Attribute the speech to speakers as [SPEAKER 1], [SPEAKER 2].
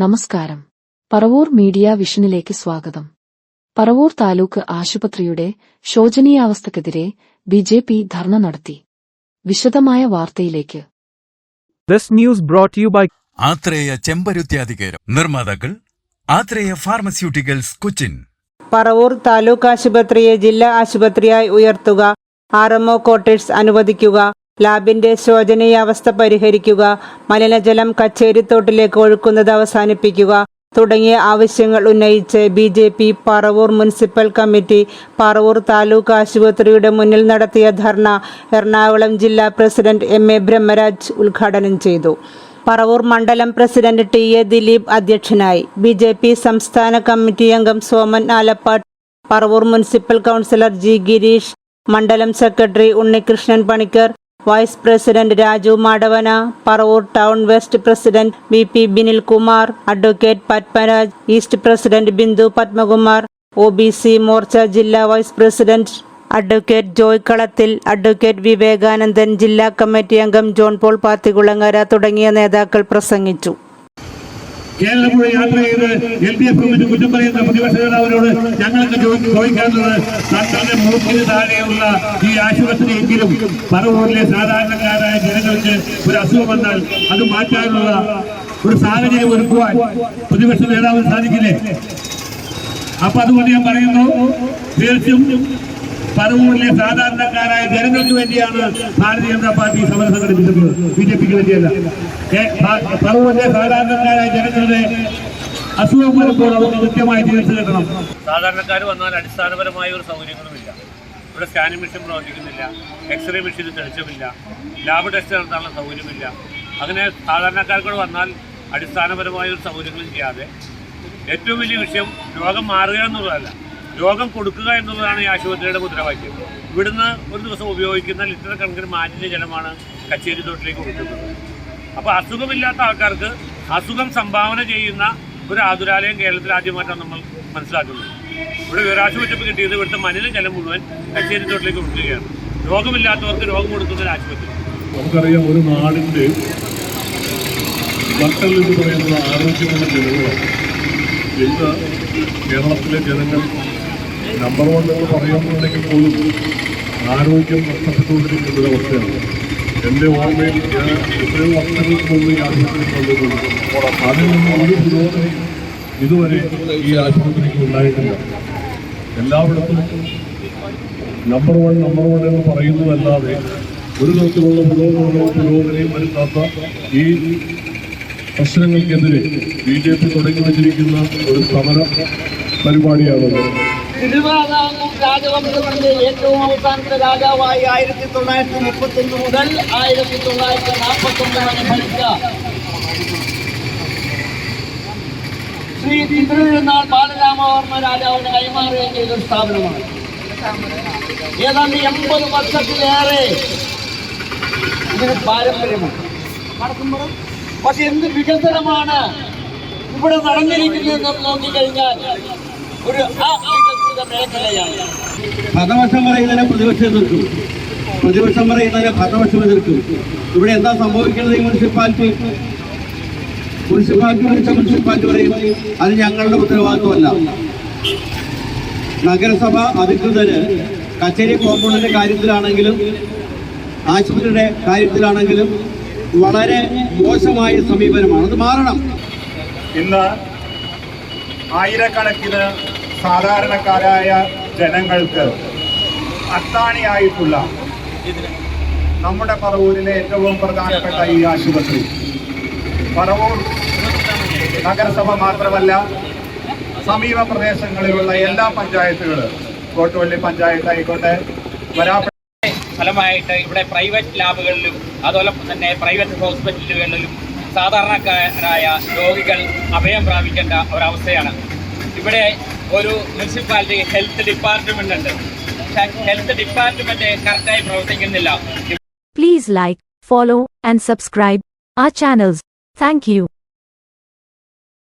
[SPEAKER 1] നമസ്കാരം. പറവൂർ മീഡിയ വിഷനിലേക്ക് സ്വാഗതം. പറവൂർ താലൂക്ക് ആശുപത്രിയുടെ ശോചനീയാവസ്ഥക്കെതിരെ ബി ജെ പി ധർണ നടത്തി. വിശദമായ വാർത്തയിലേക്ക്.
[SPEAKER 2] ആത്രേയ ചെമ്പരുത്യാധികാരം നിർമ്മാതാക്കൾ ആത്രേയ ഫാർമസ്യൂട്ടിക്കൽസ് കൊച്ചിൻ.
[SPEAKER 3] പറവൂർ താലൂക്ക് ആശുപത്രിയെ ജില്ലാ ആശുപത്രിയായി ഉയർത്തുക ആർ എംഒ കോട്ടേഴ്സ് ക്വാർട്ടേഴ്സ് അനുവദിക്കുക ലാബിന്റെ ശോചനീയാവസ്ഥ പരിഹരിക്കുക മലിനജലം കച്ചേരിത്തോട്ടിലേക്ക് ഒഴുക്കുന്നത് അവസാനിപ്പിക്കുക തുടങ്ങിയ ആവശ്യങ്ങൾ ഉന്നയിച്ച് B J P Paravur municipal committee Paravur taluk ആശുപത്രിയുടെ മുന്നിൽ നടത്തിയ ധർണ എറണാകുളം ജില്ലാ പ്രസിഡന്റ് എം എ ബ്രഹ്മരാജ് ഉദ്ഘാടനം ചെയ്തു. പറവൂർ മണ്ഡലം പ്രസിഡന്റ് ടി എ ദിലീപ് അധ്യക്ഷനായി. ബി ജെ പി സംസ്ഥാന കമ്മിറ്റി അംഗം Soman Alappatt Paravur municipal councillor G Gireesh മണ്ഡലം secretary Unnikrishnan Panicker vice president Raju Madavana Paravur town west president V P Binilkumar advocate Padmaraj east president Bindu Padmakumar O B C Morcha ജില്ലാ vice president advocate Joy കളത്തിൽ advocate വിവേകാനന്ദൻ ജില്ലാ committee അംഗം John Paul പാത്തികുളങ്ങര തുടങ്ങിയ നേതാക്കൾ പ്രസംഗിച്ചു.
[SPEAKER 4] കേരളം മുഴുവൻ യാത്ര ചെയ്ത് എൽ ഡി എഫ് ഗവൺമെന്റ് കുറ്റം പറയുന്ന പ്രതിപക്ഷ നേതാവിനോട് ഞങ്ങൾക്ക് ചോദി- ചോദിക്കാനുള്ളത് തങ്ങളുടെ മൂക്കിന് താഴെയുള്ള ഈ ആശുപത്രിയെങ്കിലും പറവൂരിലെ സാധാരണക്കാരായ ജനങ്ങൾക്ക് ഒരു അസുഖം വന്നാൽ അത് മാറ്റാനുള്ള ഒരു സാഹചര്യം ഒരുക്കുവാൻ പ്രതിപക്ഷ നേതാവിന് സാധിക്കില്ലേ? അപ്പൊ അതുകൊണ്ട് ഞാൻ പറയുന്നു തീർച്ചയായും പറവൂരിലെ സാധാരണക്കാരായ ജനങ്ങൾക്ക് വേണ്ടിയാണ് ഭാരതീയ ജനതാ പാർട്ടി സമരം സംഘടിപ്പിച്ചിട്ടുള്ളത് ബി ജെ പിക്ക് വേണ്ടിയല്ല. പറവൂരിലെ സാധാരണക്കാരായ ജനങ്ങളുടെ അസുഖം വരുമ്പോൾ അവർക്ക് കൃത്യമായി ചികിത്സ കിട്ടണം.
[SPEAKER 5] സാധാരണക്കാർ വന്നാൽ അടിസ്ഥാനപരമായ ഒരു സൗകര്യങ്ങളുമില്ല. ഇവിടെ സ്കാനിംഗ് മെഷീൻ പ്രവർത്തിക്കുന്നില്ല. എക്സ്റേ മെഷീൻ തെളിച്ചമില്ല. ലാബ് ടെസ്റ്റ് നടത്താനുള്ള സൗകര്യമില്ല. അങ്ങനെ സാധാരണക്കാർക്കൂടെ വന്നാൽ അടിസ്ഥാനപരമായ ഒരു സൗകര്യങ്ങളും ചെയ്യാതെ ഏറ്റവും വലിയ വിഷയം രോഗം മാറുക എന്നുള്ളതല്ല രോഗം കൊടുക്കുക എന്നുള്ളതാണ് ഈ ആശുപത്രിയുടെ മുദ്രാവാക്യം. ഇവിടുന്ന് ഒരു ദിവസം ഉപയോഗിക്കുന്ന ലിറ്റർ കണക്കിന് മാലിന്യ ജലമാണ് കച്ചേരി തോട്ടിലേക്ക് കൊടുക്കുന്നത്. അപ്പോൾ അസുഖമില്ലാത്ത ആൾക്കാർക്ക് അസുഖം സംഭാവന ചെയ്യുന്ന ഒരു ആതുരാലയം കേരളത്തിൽ ആദ്യമായിട്ടാണ് നമ്മൾ മനസ്സിലാക്കുന്നത്. ഇവിടെ വിവരാശുപത്രി കിട്ടിയത് ഇവിടുത്തെ മലിന ജലം മുഴുവൻ കച്ചേരി തോട്ടിലേക്ക് കൊടുക്കുകയാണ്. രോഗമില്ലാത്തവർക്ക് രോഗം കൊടുക്കുന്ന ഒരു ആശുപത്രി.
[SPEAKER 4] നമുക്കറിയാം ഒരു നാടിന്റെ മക്കളിൽ എന്ന് പറയുന്നത് ആരോഗ്യമുള്ള ജനങ്ങളാണ് ഇന്ന് കേരളത്തിലെ ജനങ്ങൾ നമ്പർ വൺ നിങ്ങൾ പറയുന്നുണ്ടെങ്കിൽ പോലും ആരോഗ്യം നഷ്ടപ്പെട്ടുകൊണ്ടിരിക്കുന്ന അവസ്ഥയാണ്. എന്റെ ഓർമ്മയിൽ ഞാൻ എത്രയോ വർഷങ്ങൾക്ക് മുമ്പ് ഈ ആശുപത്രിയിൽ വന്നിട്ടുണ്ട് അതിൽ നിന്ന് ഒരു പുരോഗതി ഇതുവരെ ഈ ആശുപത്രിക്ക് ഉണ്ടായിട്ടില്ല. എല്ലായിടത്തും നമ്പർ വൺ നമ്പർ വൺ എന്ന് പറയുന്നതല്ലാതെ ഒരു തരത്തിലുള്ള പുരോഗമനവും പുരോഗതിയും വരുത്താത്ത ഈ പ്രശ്നങ്ങൾക്കെതിരെ ബി ജെ പി തുടങ്ങി വച്ചിരിക്കുന്ന ഒരു സമര പരിപാടിയാണത്.
[SPEAKER 6] തിരുവിതാംകൂർ രാജവംശത്തിന്റെ ഏറ്റവും അവസാനത്തെ രാജാവായി ആയിരത്തി തൊള്ളായിരത്തി മുപ്പത്തി ഒന്ന് മുതൽ ആയിരത്തി തൊള്ളായിരത്തി നാൽപ്പത്തി ഒന്ന് വരെ ഭരിച്ച ശ്രീ തിരുനാൾ ബാലരാമവർമ്മ രാജാവിന് കൈമാറുകയും ചെയ്ത ഒരു സ്ഥാപനമാണ് ഏതാണ്ട് എൺപത് വർഷത്തിലേറെ ഇതിന് പാരമ്പര്യമാണ് പക്ഷെ എന്ത് വികസനമാണ് ഇവിടെ നടന്നിരിക്കുന്നതെന്ന് നോക്കിക്കഴിഞ്ഞാൽ ഒരു
[SPEAKER 7] ഭരണപക്ഷം പറയുന്നതിനെ പ്രതിപക്ഷം എതിർക്കും. പ്രതിപക്ഷം പറയുന്നതിനെ ഭരണപക്ഷം എതിർക്കും. ഇവിടെ എന്താ സംഭവിക്കുന്നത് ഈ മുനിസിപ്പാലിറ്റി? മുനിസിപ്പാലിറ്റി വിളിച്ച മുനിസിപ്പാലിറ്റി പറയും അത് ഞങ്ങളുടെ ഉത്തരവാദിത്വമല്ല. നഗരസഭ അധികൃതർ കച്ചേരി കോമ്പൗണ്ടിന്റെ കാര്യത്തിലാണെങ്കിലും ആശുപത്രിയുടെ കാര്യത്തിലാണെങ്കിലും വളരെ മോശമായ സമീപനമാണ്. അത് മാറണം.
[SPEAKER 8] ഇന്ന് ആയിരക്കണക്കിന് സാധാരണക്കാരായ ജനങ്ങൾക്ക് അത്താണിയായിട്ടുള്ള നമ്മുടെ പറവൂരിലെ ഏറ്റവും പ്രധാനപ്പെട്ട ഈ ആശുപത്രി. പറവൂർ നഗരസഭ മാത്രമല്ല സമീപ പ്രദേശങ്ങളിലുള്ള എല്ലാ പഞ്ചായത്തുകളും കോട്ടുവള്ളി പഞ്ചായത്ത് ആയിക്കോട്ടെ
[SPEAKER 5] ഫലമായിട്ട് ഇവിടെ പ്രൈവറ്റ് ലാബുകളിലും അതോടൊപ്പം തന്നെ പ്രൈവറ്റ് ഹോസ്പിറ്റലുകളിലും സാധാരണക്കാരായ രോഗികൾ അഭയം പ്രാപിക്കേണ്ട ഒരവസ്ഥയാണ്. ഇവിടെ ഒരു മുനിസിപ്പാലിറ്റി ഹെൽത്ത് ഡിപ്പാർട്ട്മെന്റ് ഉണ്ട് ഹെൽത്ത് ഡിപ്പാർട്ട്മെന്റ് കറക്റ്റായി പ്രവർത്തിക്കുന്നില്ല
[SPEAKER 9] Please like, follow, and subscribe our channels. Thank you.